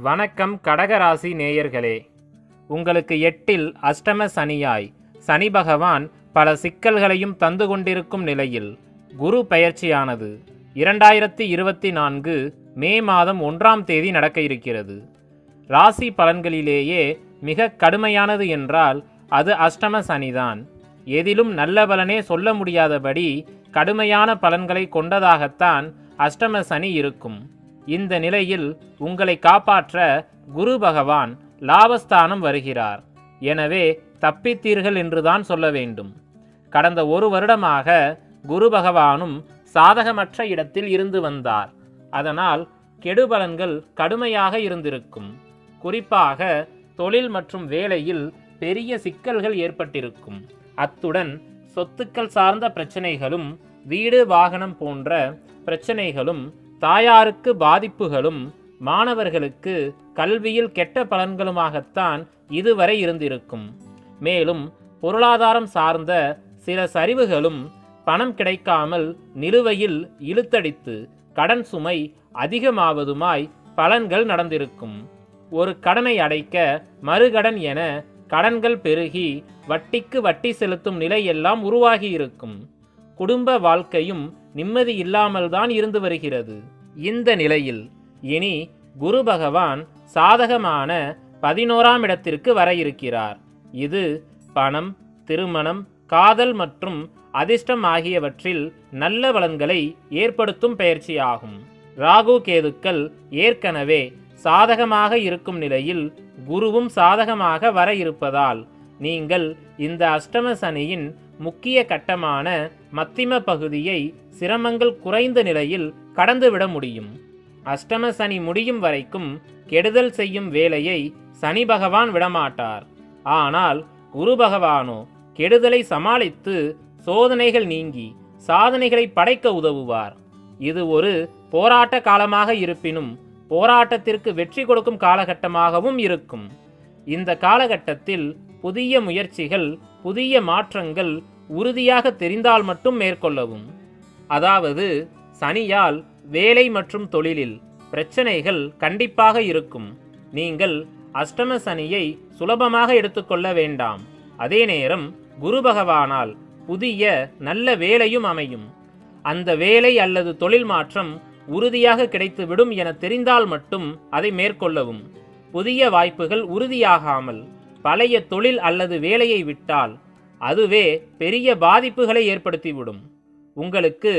வணக்கம் கடகராசி நேயர்களே. உங்களுக்கு எட்டில் அஷ்டம சனியாய் சனி பகவான் பல சிக்கல்களையும் தந்து கொண்டிருக்கும் நிலையில் குரு பெயர்ச்சியானது இரண்டாயிரத்தி இருபத்தி நான்கு மே மாதம் ஒன்றாம் தேதி நடக்க இருக்கிறது. ராசி பலன்களிலேயே மிக கடுமையானது என்றால் அது அஷ்டம சனிதான். எதிலும் நல்ல பலனே சொல்ல முடியாதபடி கடுமையான பலன்களை கொண்டதாகத்தான் அஷ்டம சனி இருக்கும். இந்த நிலையில் உங்களை காப்பாற்ற குரு பகவான் லாபஸ்தானம் வருகிறார். எனவே தப்பித்தீர்கள் என்றுதான் சொல்ல வேண்டும். கடந்த ஒரு வருடமாக குரு பகவானும் சாதகமற்ற இடத்தில் இருந்து வந்தார். அதனால் கெடுபலன்கள் கடுமையாக இருந்திருக்கும். குறிப்பாக தொழில் மற்றும் வேலையில் பெரிய சிக்கல்கள் ஏற்பட்டிருக்கும். அத்துடன் சொத்துக்கள் சார்ந்த பிரச்சனைகளும் வீடு வாகனம் போன்ற பிரச்சனைகளும் தாயாருக்கு பாதிப்புகளும் மாணவர்களுக்கு கல்வியில் கெட்ட பலன்களுமாகத்தான் இதுவரை இருந்திருக்கும். மேலும் பொருளாதாரம் சார்ந்த சில சரிவுகளும் பணம் கிடைக்காமல் நிலுவையில் இழுத்தடித்து கடன் சுமை அதிகமாவதுமாய் பலன்கள் நடந்திருக்கும். ஒரு கடனை அடைக்க மறுகடன் என கடன்கள் பெருகி வட்டிக்கு வட்டி செலுத்தும் நிலை எல்லாம் உருவாகி இருக்கும் குடும்ப வாழ்க்கையும் நிம்மதி இல்லாமல் தான் இருந்து வருகிறது. இந்த நிலையில் இனி குரு பகவான் சாதகமான பதினோராம் இடத்திற்கு வர இருக்கிறார். இது பணம் திருமணம் காதல் மற்றும் அதிர்ஷ்டம் ஆகியவற்றில் நல்ல பலன்களை ஏற்படுத்தும் பயிற்சியாகும். ராகு கேதுக்கள் ஏற்கனவே சாதகமாக இருக்கும் நிலையில் குருவும் சாதகமாக வர இருப்பதால் நீங்கள் இந்த அஷ்டம சனியின் முக்கிய கட்டமான மத்திம பகுதியை சிரமங்கள் குறைந்த நிலையில் கடந்துவிட முடியும். அஷ்டம சனி முடியும் வரைக்கும் கெடுதல் செய்யும் வேலையை சனி பகவான் விடமாட்டார். ஆனால் குரு பகவானோ கெடுதலை சமாளித்து சோதனைகள் நீங்கி சாதனைகளை படைக்க உதவுவார். இது ஒரு போராட்ட காலமாக இருப்பினும் போராட்டத்திற்கு வெற்றி கொடுக்கும் காலகட்டமாகவும் இருக்கும். இந்த காலகட்டத்தில் புதிய முயற்சிகள் புதிய மாற்றங்கள் உறுதியாக தெரிந்தால் மட்டும் மேற்கொள்ளவும். அதாவது சனியால் வேலை மற்றும் தொழிலில் பிரச்சனைகள் கண்டிப்பாக இருக்கும். நீங்கள் அஷ்டம சனியை சுலபமாக எடுத்துக்கொள்ள வேண்டாம். அதே நேரம் குரு பகவானால் புதிய நல்ல வேலையும் அமையும். அந்த வேலை அல்லது தொழில் மாற்றம் உறுதியாக கிடைத்துவிடும் என தெரிந்தால் மட்டும் அதை மேற்கொள்ளவும். புதிய வாய்ப்புகள் உறுதியாகாமல் பழைய தொழில் அல்லது வேலையை விட்டால் அதுவே பெரிய பாதிப்புகளை ஏற்படுத்திவிடும். உங்களுக்கு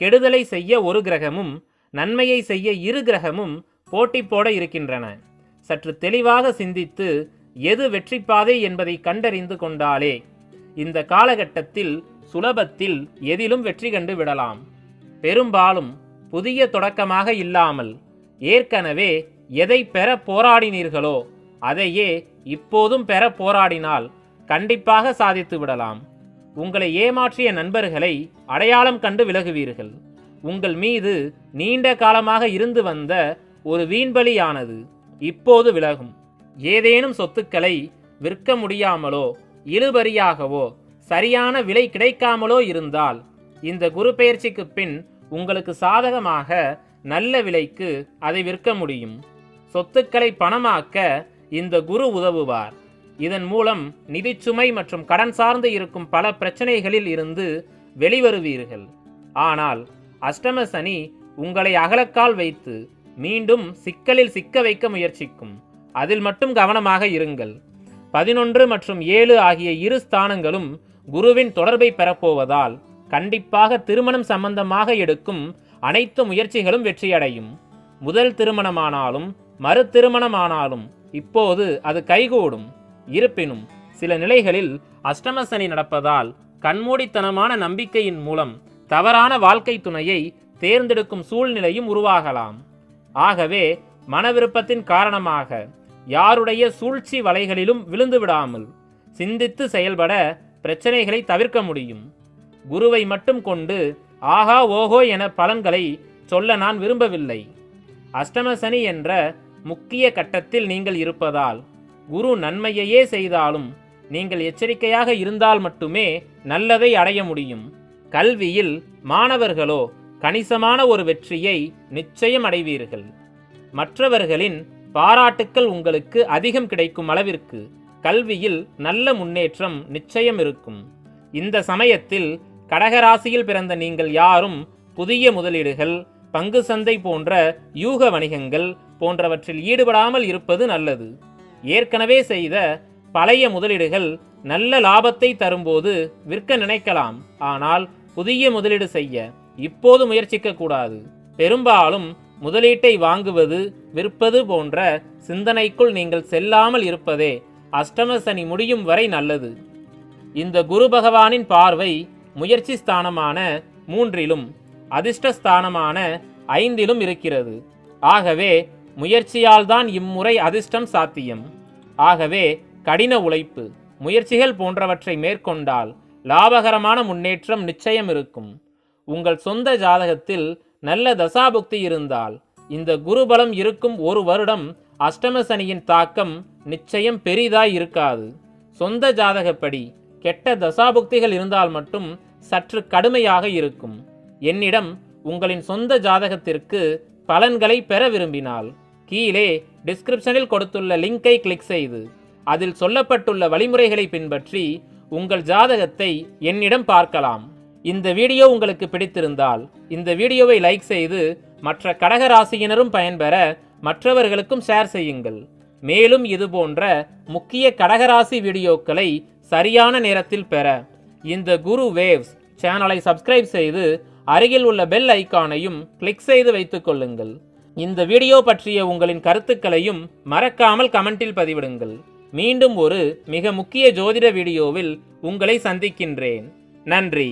கெடுதலை செய்ய ஒரு கிரகமும் நன்மையை செய்ய இரு கிரகமும் போட்டி போட இருக்கின்றன. சற்று தெளிவாக சிந்தித்து எது வெற்றி பாதை என்பதை கண்டறிந்து கொண்டாலே இந்த காலகட்டத்தில் சுலபத்தில் எதிலும் வெற்றி கண்டு விடலாம். பெரும்பாலும் புதிய தொடக்கமாக இல்லாமல் ஏற்கனவே எதை பெற போராடினீர்களோ அதையே இப்போதும் பெற போராடினால் கண்டிப்பாக சாதித்து விடலாம். உங்களை ஏமாற்றிய நண்பர்களை அடையாளம் கண்டு விலகுவீர்கள். உங்கள் மீது நீண்ட காலமாக இருந்து வந்த ஒரு வீண்பலியானது இப்போது விலகும். ஏதேனும் சொத்துக்களை விற்க முடியாமலோ இழுபறியாகவோ சரியான விலை கிடைக்காமலோ இருந்தால் இந்த குரு பயிற்சிக்கு பின் உங்களுக்கு சாதகமாக நல்ல விலைக்கு அதை விற்க முடியும். சொத்துக்களை பணமாக்க இந்த குரு உதவுவார். இதன் மூலம் நிதிச்சுமை மற்றும் கடன் சார்ந்து இருக்கும் பல பிரச்சனைகளில் இருந்து வெளிவருவீர்கள். ஆனால் அஷ்டம சனி உங்களை அகலக்கால் வைத்து மீண்டும் சிக்கலில் சிக்க வைக்க முயற்சிக்கும். அதில் மட்டும் கவனமாக இருங்கள். பதினொன்று மற்றும் ஏழு ஆகிய இரு ஸ்தானங்களும் குருவின் தொடர்பை பெறப்போவதால் கண்டிப்பாக திருமணம் சம்பந்தமாக எடுக்கும் அனைத்து முயற்சிகளும் வெற்றியடையும். முதல் திருமணமானாலும் மறு திருமணமானாலும் இப்போது அது கைகூடும். இருப்பினும் சில நிலைகளில் அஷ்டமசனி நடப்பதால் கண்மூடித்தனமான நம்பிக்கையின் மூலம் தவறான வாழ்க்கை துணையை தேர்ந்தெடுக்கும் சூழ்நிலையும் உருவாகலாம். ஆகவே மனவிருப்பத்தின் காரணமாக யாருடைய சூழ்ச்சி வலைகளிலும் விழுந்து விடாமல் சிந்தித்து செயல்பட பிரச்சனைகளை தவிர்க்க முடியும். குருவை மட்டும் கொண்டு ஆஹா ஓஹோ என பலன்களை சொல்ல நான் விரும்பவில்லை. அஷ்டமசனி என்ற முக்கிய கட்டத்தில் நீங்கள் இருப்பதால் குரு நன்மையையே செய்தாலும் நீங்கள் எச்சரிக்கையாக இருந்தால் மட்டுமே நல்லதை அடைய முடியும். கல்வியில் மாணவர்களோ கணிசமான ஒரு வெற்றியை நிச்சயம் அடைவீர்கள். மற்றவர்களின் பாராட்டுக்கள் உங்களுக்கு அதிகம் கிடைக்கும் அளவிற்கு கல்வியில் நல்ல முன்னேற்றம் நிச்சயம் இருக்கும். இந்த சமயத்தில் கடகராசியில் பிறந்த நீங்கள் யாரும் புதிய முதலீடுகள் பங்கு சந்தை போன்ற யூக வணிகங்கள் போன்றவற்றில் ஈடுபடாமல் இருப்பது நல்லது. ஏற்கனவே செய்த பழைய முதலீடுகள் நல்ல லாபத்தை தரும்போது விற்க நினைக்கலாம். ஆனால் புதிய முதலீடு செய்ய இப்போது முயற்சிக்க கூடாது. பெரும்பாலும் முதலீட்டை வாங்குவது விற்பது போன்ற சிந்தனைக்குள் நீங்கள் செல்லாமல் இருப்பதே அஷ்டம சனி முடியும் வரை நல்லது. இந்த குரு பகவானின் பார்வை முயற்சி ஸ்தானமான மூன்றிலும் அதிர்ஷ்ட ஸ்தானமான ஐந்திலும் இருக்கிறது. ஆகவே முயற்சியால்தான் இம்முறை அதிர்ஷ்டம் சாத்தியம். ஆகவே கடின உழைப்பு முயற்சிகள் போன்றவற்றை மேற்கொண்டால் லாபகரமான முன்னேற்றம் நிச்சயம் இருக்கும். உங்கள் சொந்த ஜாதகத்தில் நல்ல தசாபுக்தி இருந்தால் இந்த குருபலம் இருக்கும் ஒரு வருடம் அஷ்டமசனியின் தாக்கம் நிச்சயம் பெரிதாய் இருக்காது. சொந்த ஜாதகப்படி கெட்ட தசாபுக்திகள் இருந்தால் மட்டும் சற்று கடுமையாக இருக்கும். என்னிடம் உங்களின் சொந்த ஜாதகத்திற்கு பலன்களை பெற விரும்பினால் கீழே டிஸ்கிரிப்ஷனில் கொடுத்துள்ள லிங்கை கிளிக் செய்து அதில் சொல்லப்பட்டுள்ள வழிமுறைகளை பின்பற்றி உங்கள் ஜாதகத்தை என்னிடம் பார்க்கலாம். இந்த வீடியோ உங்களுக்கு பிடித்திருந்தால் இந்த வீடியோவை லைக் செய்து மற்ற கடகராசியினரும் பயன்பெற மற்றவர்களுக்கும் ஷேர் செய்யுங்கள். மேலும் இதுபோன்ற முக்கிய கடகராசி வீடியோக்களை சரியான நேரத்தில் பெற இந்த குரு வேவ்ஸ் சேனலை சப்ஸ்கிரைப் செய்து அருகில் உள்ள பெல் ஐகானையும் கிளிக் செய்து வைத்துக் கொள்ளுங்கள். இந்த வீடியோ பற்றிய உங்களின் கருத்துக்களையும் மறக்காமல் கமெண்டில் பதிவிடுங்கள். மீண்டும் ஒரு மிக முக்கிய ஜோதிட வீடியோவில் உங்களை சந்திக்கின்றேன். நன்றி.